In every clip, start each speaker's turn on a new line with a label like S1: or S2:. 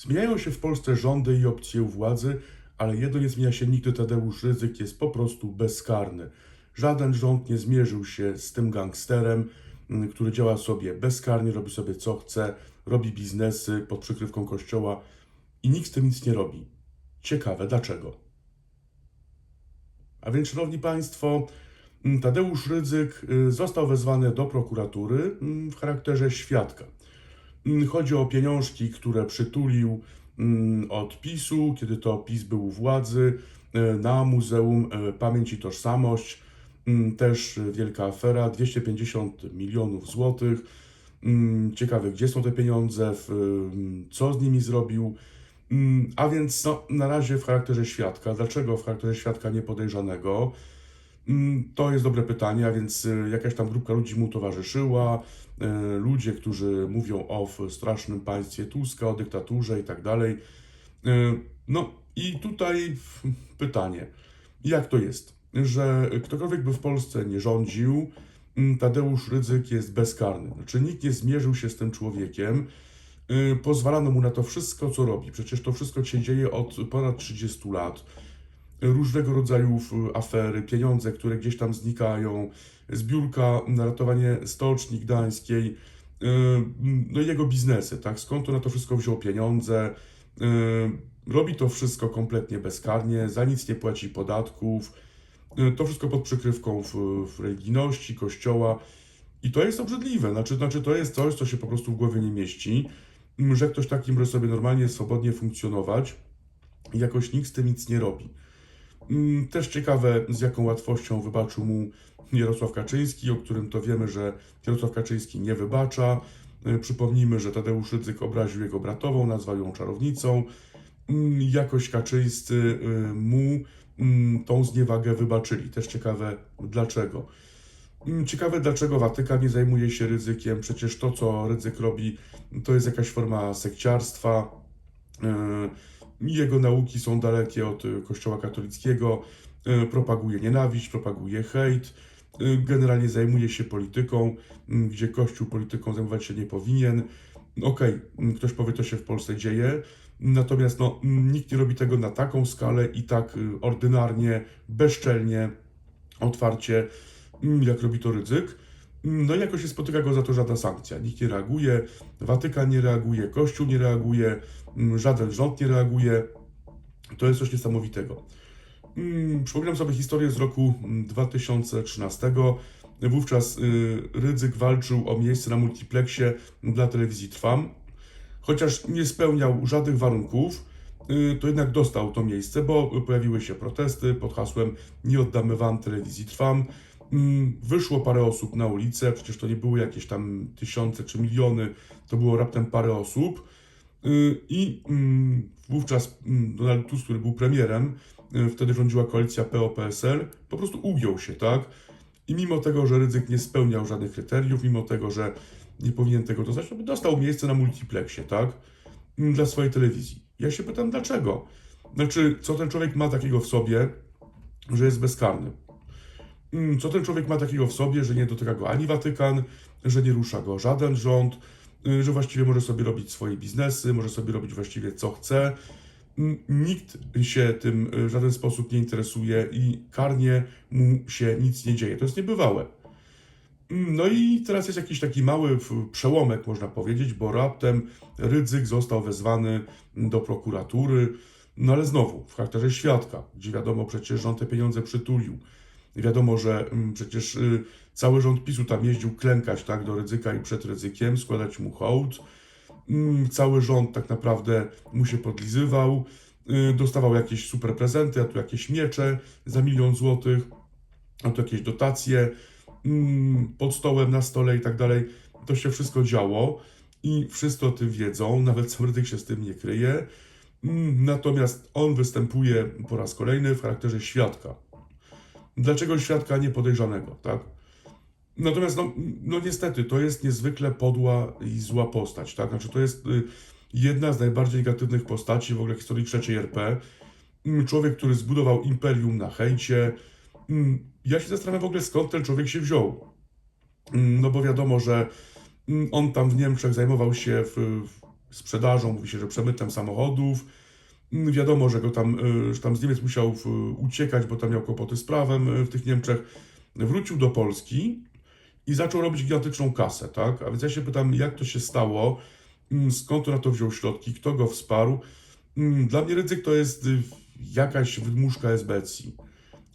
S1: Zmieniają się w Polsce rządy i opcje władzy, ale jedno nie zmienia się nigdy. Tadeusz Rydzyk jest po prostu bezkarny. Żaden rząd nie zmierzył się z tym gangsterem, mm, który działa sobie bezkarnie, robi sobie co chce, robi biznesy pod przykrywką kościoła i nikt z tym nic nie robi. Ciekawe, dlaczego? A więc, Szanowni Państwo, mm, Tadeusz Rydzyk y, został wezwany do prokuratury mm, w charakterze świadka. Mm, Chodzi o pieniążki, które przytulił mm, od PiSu, kiedy to PiS był u władzy, e, na Muzeum e, Pamięć i Tożsamość. Mm, Też e, wielka afera, 250 milionów złotych. Ciekawe, gdzie są te pieniądze, co z nimi zrobił. A więc no, na razie w charakterze świadka. Dlaczego w charakterze świadka niepodejrzanego? To jest dobre pytanie, a więc y, jakaś tam grupka ludzi mu towarzyszyła, ludzie, którzy mówią o strasznym państwie Tuska, o dyktaturze i tak dalej. Y, No i tutaj pytanie, jak to jest, że ktokolwiek by w Polsce nie rządził, Tadeusz Rydzyk jest bezkarny. Znaczy nikt nie zmierzył się z tym człowiekiem, y, pozwalano mu na to wszystko, co robi. Przecież to wszystko się dzieje od ponad 30 lat różnego rodzaju f- afery, pieniądze, które gdzieś tam znikają, zbiórka na ratowanie Stoczni Gdańskiej, yy, no jego biznesy, tak? Skąd to na to wszystko wziął pieniądze? Yy, Robi to wszystko kompletnie bezkarnie, za nic nie płaci podatków, to wszystko pod przykrywką w, w religijności, kościoła. I to jest obrzydliwe, znaczy, znaczy to jest coś, co się po prostu w głowie nie mieści, że ktoś taki może sobie normalnie, swobodnie funkcjonować i jakoś nikt z tym nic nie robi. Mm, Też ciekawe, z jaką łatwością wybaczył mu Jarosław Kaczyński, o którym to wiemy, że Jarosław Kaczyński nie wybacza. Y, Przypomnijmy, że Tadeusz Rydzyk obraził jego bratową, nazwał ją czarownicą. Mm, Jakoś Kaczyńscy y, mu mm, tą zniewagę wybaczyli. Też ciekawe dlaczego. Ciekawe, dlaczego Watykan nie zajmuje się ryzykiem. Przecież to, co ryzyk robi, to jest jakaś forma sekciarstwa. Jego nauki są dalekie od y, Kościoła katolickiego. Yy, Propaguje nienawiść, propaguje hejt. Yy, Generalnie zajmuje się polityką, gdzie Kościół polityką zajmować się nie powinien. Okej, mm, ktoś powie, to się w Polsce dzieje. Natomiast no, nikt nie robi tego na taką skalę i tak y, ordynarnie, bezczelnie, otwarcie, jak robi to ryzyk. No i jakoś się spotyka go za to żadna sankcja. Nikt nie reaguje, Watykan nie reaguje, Kościół nie reaguje, żaden rząd nie reaguje. To jest coś niesamowitego. Mm, Przypominam sobie historię z roku mm, 2013. Wówczas y, Rydzyk walczył o miejsce na multiplexie dla telewizji Trwam. Chociaż nie spełniał żadnych warunków, y, to jednak dostał to miejsce, bo pojawiły się protesty pod hasłem Nie oddamy wam telewizji Trwam. Mm, Wyszło parę osób na ulicę, przecież to nie były jakieś tam tysiące czy miliony, to było raptem parę osób. Y, I mm, wówczas mm, Donald Tusk, który był premierem, y, wtedy rządziła koalicja PO-PSL, po prostu ugiął się, tak? I mimo tego, że Rydzyk nie spełniał żadnych kryteriów, mimo tego, że nie powinien tego dostać, to dostał miejsce na multiplexie, tak? Mm, Dla swojej telewizji. Ja się pytam, dlaczego? Znaczy, co ten człowiek ma takiego w sobie, że jest bezkarny? Co ten człowiek ma takiego w sobie, że nie dotyka go ani Watykan, że nie rusza go żaden rząd, że właściwie może sobie robić swoje biznesy, może sobie robić właściwie co chce. Nikt się tym y, w żaden sposób nie interesuje i karnie mu się nic nie dzieje. To jest niebywałe. Mm, No i teraz jest jakiś taki mały przełomek, można powiedzieć, bo raptem Rydzyk został wezwany do prokuratury, no ale znowu w charakterze świadka, gdzie wiadomo przecież, że on te pieniądze przytulił. Wiadomo, że mm, przecież y, cały rząd PiSu tam jeździł klękać tak, do Rydzyka i przed Rydzykiem, składać mu hołd. Mm, Cały rząd tak naprawdę mu się podlizywał, y, dostawał jakieś super prezenty, a tu jakieś miecze za milion złotych, a tu jakieś dotacje mm, pod stołem, na stole i tak dalej. To się wszystko działo i wszyscy o tym wiedzą, nawet sam Rydzyk się z tym nie kryje. Natomiast on występuje po raz kolejny w charakterze świadka. Dlaczego świadka nie podejrzanego, tak? Natomiast, no, no niestety, to jest niezwykle podła i zła postać, tak? Znaczy, to jest y, jedna z najbardziej negatywnych postaci w ogóle historii trzeciej RP. Mm, Człowiek, który zbudował imperium na hejcie. Mm, Ja się zastanawiam w ogóle, skąd ten człowiek się wziął. Mm, No bo wiadomo, że on tam w Niemczech zajmował się w, w sprzedażą, mówi się, że przemytem samochodów. Wiadomo, że go tam, y, że tam z Niemiec musiał w- uciekać, bo tam miał kłopoty z prawem y, w tych Niemczech. Wrócił do Polski i zaczął robić gigantyczną kasę, tak? A więc ja się pytam, jak to się stało, Mm, skąd na to wziął środki, kto go wsparł. Mm, Dla mnie Rydzyk to jest y, jakaś wydmuszka SBC.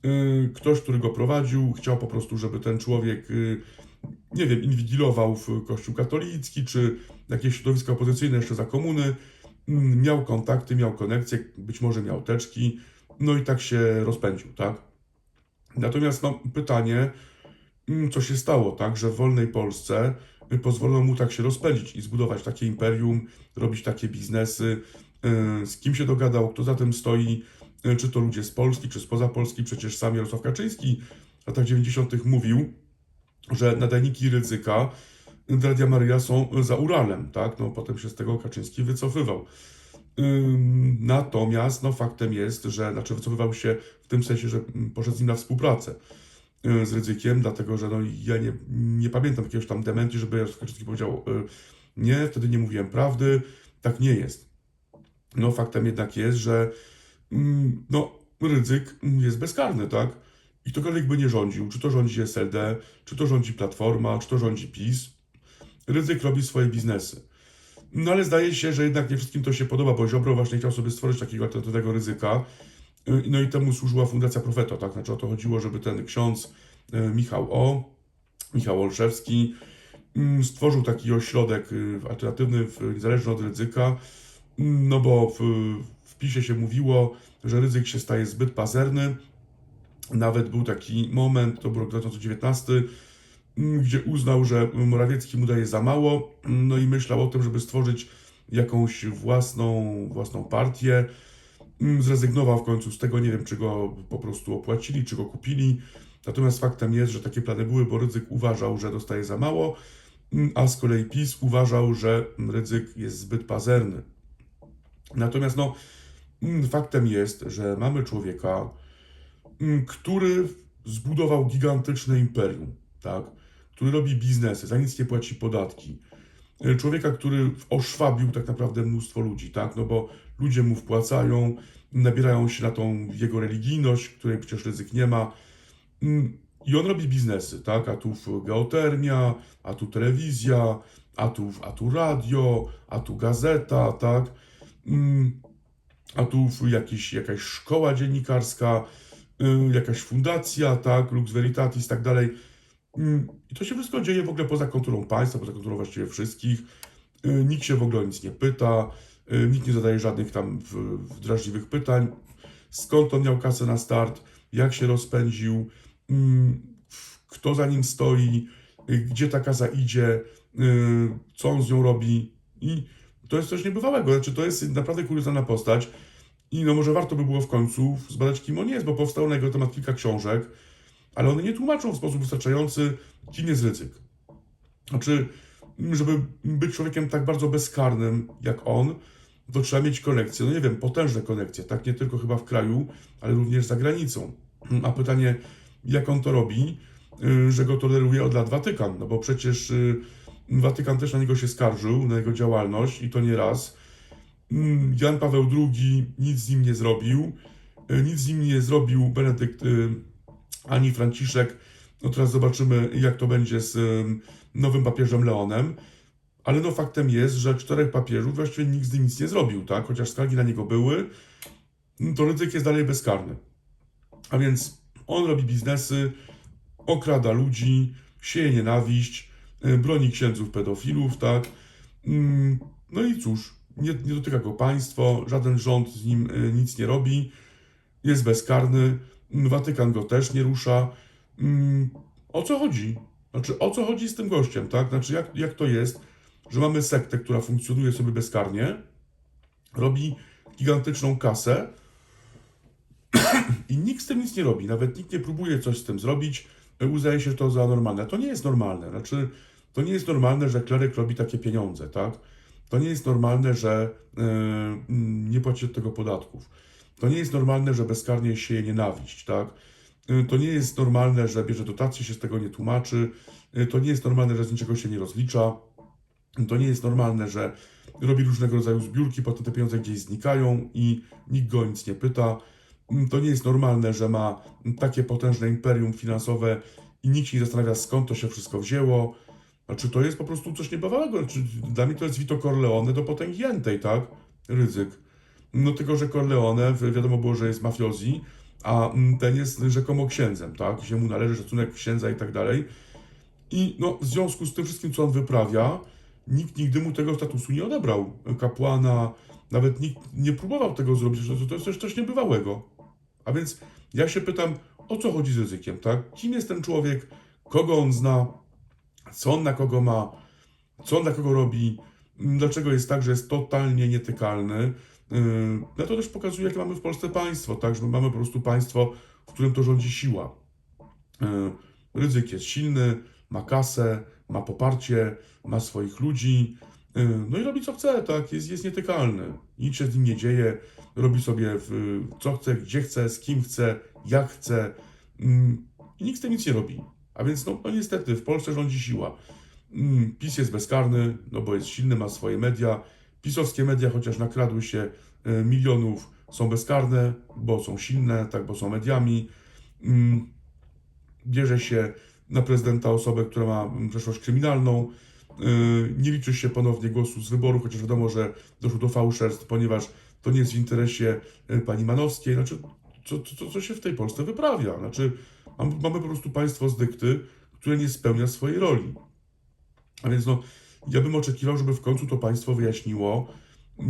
S1: Y, Ktoś, który go prowadził, chciał po prostu, żeby ten człowiek, y, nie wiem, inwigilował w Kościół katolicki, czy jakieś środowiska opozycyjne jeszcze za komuny. Mm, Miał kontakty, miał konekcje, być może miał teczki, no i tak się rozpędził, tak? Natomiast no, pytanie, mm, co się stało, tak, że w wolnej Polsce y, pozwolono mu tak się rozpędzić i zbudować takie imperium, robić takie biznesy, y, z kim się dogadał, kto za tym stoi, y, czy to ludzie z Polski, czy spoza Polski, przecież sam Jarosław Kaczyński w latach 90. mówił, że nadajniki ryzyka Radia Maryja są za Uralem, tak, no potem się z tego Kaczyński wycofywał. Natomiast no, faktem jest, że znaczy wycofywał się w tym sensie, że mm, poszedł z nim na współpracę y, z ryzykiem, dlatego że no, ja nie, nie pamiętam jakiegoś tam dementi, żeby Kaczyński powiedział y, nie, wtedy nie mówiłem prawdy, tak nie jest. No faktem jednak jest, że mm, no, ryzyk jest bezkarny, tak? I ktokolwiek by nie rządził, czy to rządzi SLD, czy to rządzi Platforma, czy to rządzi PiS, ryzyk robi swoje biznesy. No ale zdaje się, że jednak nie wszystkim to się podoba, bo Ziobro właśnie chciał sobie stworzyć takiego alternatywnego ryzyka. Y, No i temu służyła Fundacja Profeto, tak? Znaczy o to chodziło, żeby ten ksiądz y, Michał O., Michał Olszewski, mm, stworzył taki ośrodek y, alternatywny, niezależny od ryzyka, Mm, no bo w, w PiSie się mówiło, że ryzyk się staje zbyt pazerny. Nawet był taki moment, to był rok 2019, mm, gdzie uznał, że Morawiecki mu daje za mało, mm, no i myślał o tym, żeby stworzyć jakąś własną, własną partię. Mm, Zrezygnował w końcu z tego, nie wiem, czy go po prostu opłacili, czy go kupili. Natomiast faktem jest, że takie plany były, bo Rydzyk uważał, że dostaje za mało, mm, a z kolei PiS uważał, że Rydzyk jest zbyt pazerny. Natomiast no, mm, faktem jest, że mamy człowieka, mm, który zbudował gigantyczne imperium, tak? Który robi biznesy, za nic nie płaci podatki. E, Człowieka, który oszwabił tak naprawdę mnóstwo ludzi, tak? No bo ludzie mu wpłacają, nabierają się na tą jego religijność, której przecież ryzyk nie ma. Mm, I on robi biznesy, tak? A tu geotermia, a tu telewizja, a tu, a tu radio, a tu gazeta, tak? Mm, a tu jakiś, jakaś szkoła dziennikarska, y, jakaś fundacja, tak, Lux Veritatis tak dalej. Mm, I to się wszystko dzieje w ogóle poza kontrolą państwa, poza kontrolą właściwie wszystkich. Y, Nikt się w ogóle o nic nie pyta, y, nikt nie zadaje żadnych tam drażliwych pytań. Skąd on miał kasę na start, jak się rozpędził, mm, kto za nim stoi, y, gdzie ta kasa idzie, co on z nią robi. I to jest coś niebywałego, znaczy to jest naprawdę kuriozalna postać. I no może warto by było w końcu zbadać, kim on jest, bo powstało na jego temat kilka książek, ale one nie tłumaczą w sposób wystarczający, kim jest ryzyk. Znaczy, żeby być człowiekiem tak bardzo bezkarnym jak on, to trzeba mieć konekcje, no nie wiem, potężne konekcje, tak nie tylko chyba w kraju, ale również za granicą. A pytanie, jak on to robi, y, że go toleruje od lat Watykan, no bo przecież y, Watykan też na niego się skarżył, na jego działalność i to nie raz. Mm, Jan Paweł II nic z nim nie zrobił, y, nic z nim nie zrobił Benedykt ani Franciszek. No teraz zobaczymy, jak to będzie z ym, nowym papieżem Leonem. Ale no faktem jest, że czterech papieżów właściwie nikt z nim nic nie zrobił, tak? Chociaż skargi na niego były, no to ryzyk jest dalej bezkarny. A więc on robi biznesy, okrada ludzi, sieje nienawiść, y, broni księdzów pedofilów, tak? Mm, No i cóż, nie, nie dotyka go państwo, żaden rząd z nim y, nic nie robi, jest bezkarny, Watykan go też nie rusza. Mm, O co chodzi? Znaczy, o co chodzi z tym gościem, tak? Znaczy, jak, jak to jest, że mamy sektę, która funkcjonuje sobie bezkarnie, robi gigantyczną kasę i nikt z tym nic nie robi, nawet nikt nie próbuje coś z tym zrobić, uznaje się to za normalne. To nie jest normalne, znaczy, to nie jest normalne, że kleryk robi takie pieniądze, tak? To nie jest normalne, że y, mm, nie płaci od tego podatków. To nie jest normalne, że bezkarnie sieje nienawiść, tak? Y, To nie jest normalne, że bierze dotacje, się z tego nie tłumaczy. Y, To nie jest normalne, że z niczego się nie rozlicza. To nie jest normalne, że robi różnego rodzaju zbiórki, potem te pieniądze gdzieś znikają i nikt go nic nie pyta. To nie jest normalne, że ma takie potężne imperium finansowe i nikt się nie zastanawia, skąd to się wszystko wzięło. Znaczy, to jest po prostu coś niebywałego. Znaczy, dla mnie to jest Vito Corleone do potęgi jętej, tak? Ryzyk. No tylko, że Corleone, wi- wiadomo było, że jest mafiozi, a ten jest rzekomo księdzem, tak? Się mu należy szacunek księdza i tak dalej. I no, w związku z tym wszystkim, co on wyprawia, nikt nigdy mu tego statusu nie odebrał. Kapłana, nawet nikt nie próbował tego zrobić, to, jest coś, coś niebywałego. A więc ja się pytam, o co chodzi z ryzykiem, tak? Kim jest ten człowiek, kogo on zna, co on na kogo ma, co on dla kogo robi, dlaczego jest tak, że jest totalnie nietykalny. No to też pokazuje, jakie mamy w Polsce państwo, tak? Że my mamy po prostu państwo, w którym to rządzi siła. Yy, Ryzyk jest silny, ma kasę, ma poparcie, ma swoich ludzi, yy, no i robi co chce, tak? Jest, jest nietykalny. Nic się z nim nie dzieje, robi sobie co chce, gdzie chce, z kim chce, jak chce i nikt z tym nic nie robi. A więc no, no niestety w Polsce rządzi siła. PiS jest bezkarny, no bo jest silny, ma swoje media. Pisowskie media, chociaż nakradły się e, milionów, są bezkarne, bo są silne, tak, bo są mediami. Mm, Bierze się na prezydenta osobę, która ma mm, przeszłość kryminalną. E, Nie liczy się ponownie głosu z wyboru, chociaż wiadomo, że doszło do fałszerstw, ponieważ to nie jest w interesie e, pani Manowskiej. Znaczy, co, co, co się w tej Polsce wyprawia? Znaczy, mam- mamy po prostu państwo z dykty, które nie spełnia swojej roli. A więc no, ja bym oczekiwał, żeby w końcu to państwo wyjaśniło,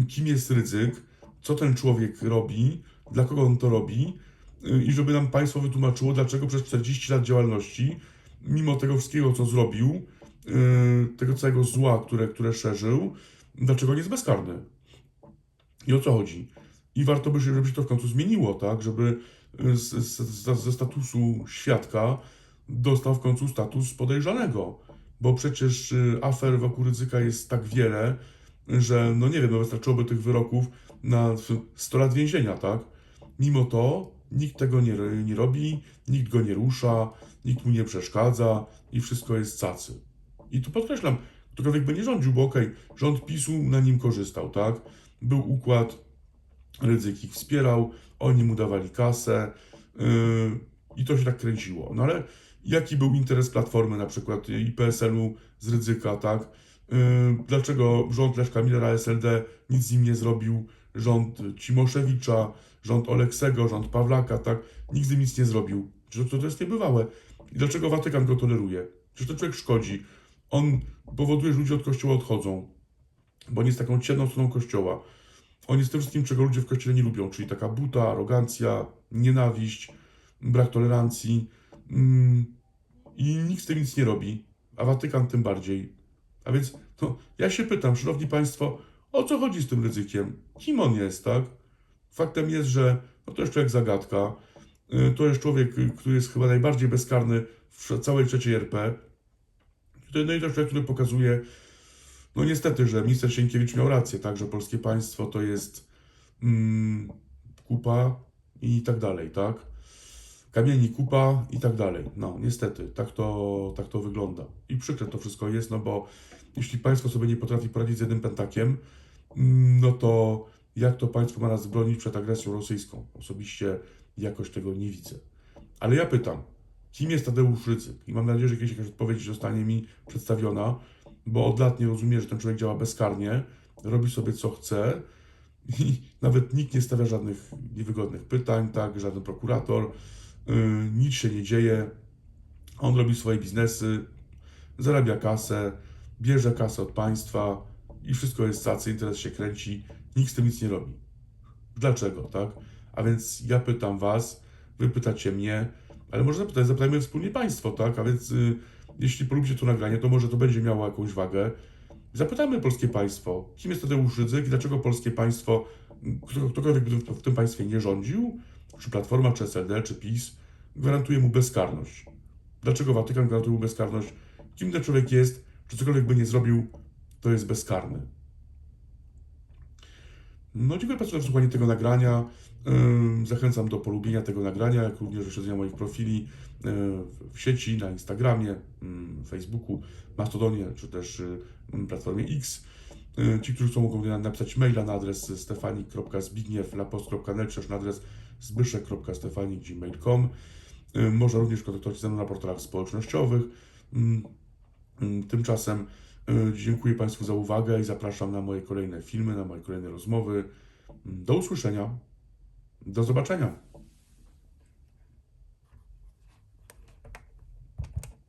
S1: kim jest ryzyk, co ten człowiek robi, dla kogo on to robi y, i żeby nam państwo wytłumaczyło, dlaczego przez 40 lat działalności, mimo tego wszystkiego, co zrobił, y, tego całego zła, które, które szerzył, dlaczego nie jest bezkarny. I o co chodzi? I warto by się, żeby się to w końcu zmieniło, tak? Żeby y, z, z, z, ze statusu świadka dostał w końcu status podejrzanego. Bo przecież y, afer wokół ryzyka jest tak wiele, że no nie wiem, no wystarczyłoby tych wyroków na f- 100 lat więzienia, tak? Mimo to nikt tego nie, nie robi, nikt go nie rusza, nikt mu nie przeszkadza i wszystko jest cacy. I tu podkreślam, ktokolwiek by nie rządził, bo okej, rząd PiSu na nim korzystał, tak? Był układ, ryzyk ich wspierał, oni mu dawali kasę yy, i to się tak kręciło. No ale jaki był interes Platformy na przykład i PSL-u z ryzyka, tak? Yy, dlaczego rząd Leszka Millera SLD nic z nim nie zrobił, rząd Cimoszewicza, rząd Oleksego, rząd Pawlaka, tak? Nikt z nim nic nie zrobił. Że to, to jest niebywałe. I dlaczego Watykan go toleruje? Że ten człowiek szkodzi. On powoduje, że ludzie od kościoła odchodzą, bo on jest taką ciemną stroną kościoła. On jest tym wszystkim, czego ludzie w kościele nie lubią, czyli taka buta, arogancja, nienawiść, brak tolerancji. Mm, I nikt z tym nic nie robi, a Watykan tym bardziej. A więc no, ja się pytam, szanowni państwo, o co chodzi z tym ryzykiem? Kim on jest, tak? Faktem jest, że no, to jest człowiek zagadka. Y, To jest człowiek, y, który jest chyba najbardziej bezkarny w całej trzeciej RP. To- No i to człowiek, który pokazuje, no niestety, że minister Sienkiewicz miał rację, tak, że polskie państwo to jest mm, kupa i tak dalej, tak? Kamieni kupa i tak dalej. No, niestety, tak to, tak to wygląda. I przykre to wszystko jest, no bo jeśli państwo sobie nie potrafi poradzić z jednym pentakiem, mm, no to jak to państwo ma nas bronić przed agresją rosyjską? Osobiście jakoś tego nie widzę. Ale ja pytam, kim jest Tadeusz Rydzyk? I mam nadzieję, że kiedyś jakaś odpowiedź zostanie mi przedstawiona, bo od lat nie rozumiem, że ten człowiek działa bezkarnie, robi sobie co chce i nawet nikt nie stawia żadnych niewygodnych pytań, tak, żaden prokurator, nic się nie dzieje. On robi swoje biznesy, zarabia kasę, bierze kasę od państwa i wszystko jest cacy, interes się kręci, nikt z tym nic nie robi. Dlaczego, tak? A więc ja pytam was, wy pytacie mnie, ale może zapytać, zapytajmy wspólnie państwo, tak? A więc y, jeśli polubicie to nagranie, to może to będzie miało jakąś wagę. Zapytamy polskie państwo, kim jest Tadeusz Rydzyk i dlaczego polskie państwo, kto- ktokolwiek by w tym państwie nie rządził, czy Platforma, czy SLD, czy PiS, gwarantuje mu bezkarność. Dlaczego Watykan gwarantuje mu bezkarność? Kim ten człowiek jest, czy cokolwiek by nie zrobił, to jest bezkarny. No, dziękuję Państwu za wysłuchanie tego nagrania. Zachęcam do polubienia tego nagrania, jak również do śledzenia moich profili y, w sieci, na Instagramie, Facebooku, Mastodonie, czy też y, platformie X. Y, Ci, którzy chcą, mogą na- napisać maila na adres stefani.zbigniew.lapost.net, czy też na adres zbyszek.stefani.gmail.com. Y, Można również kontaktować się ze mną na portalach społecznościowych. Ym, ym, Tymczasem y, dziękuję Państwu za uwagę i zapraszam na moje kolejne filmy, na moje kolejne rozmowy. Do usłyszenia. Do zobaczenia.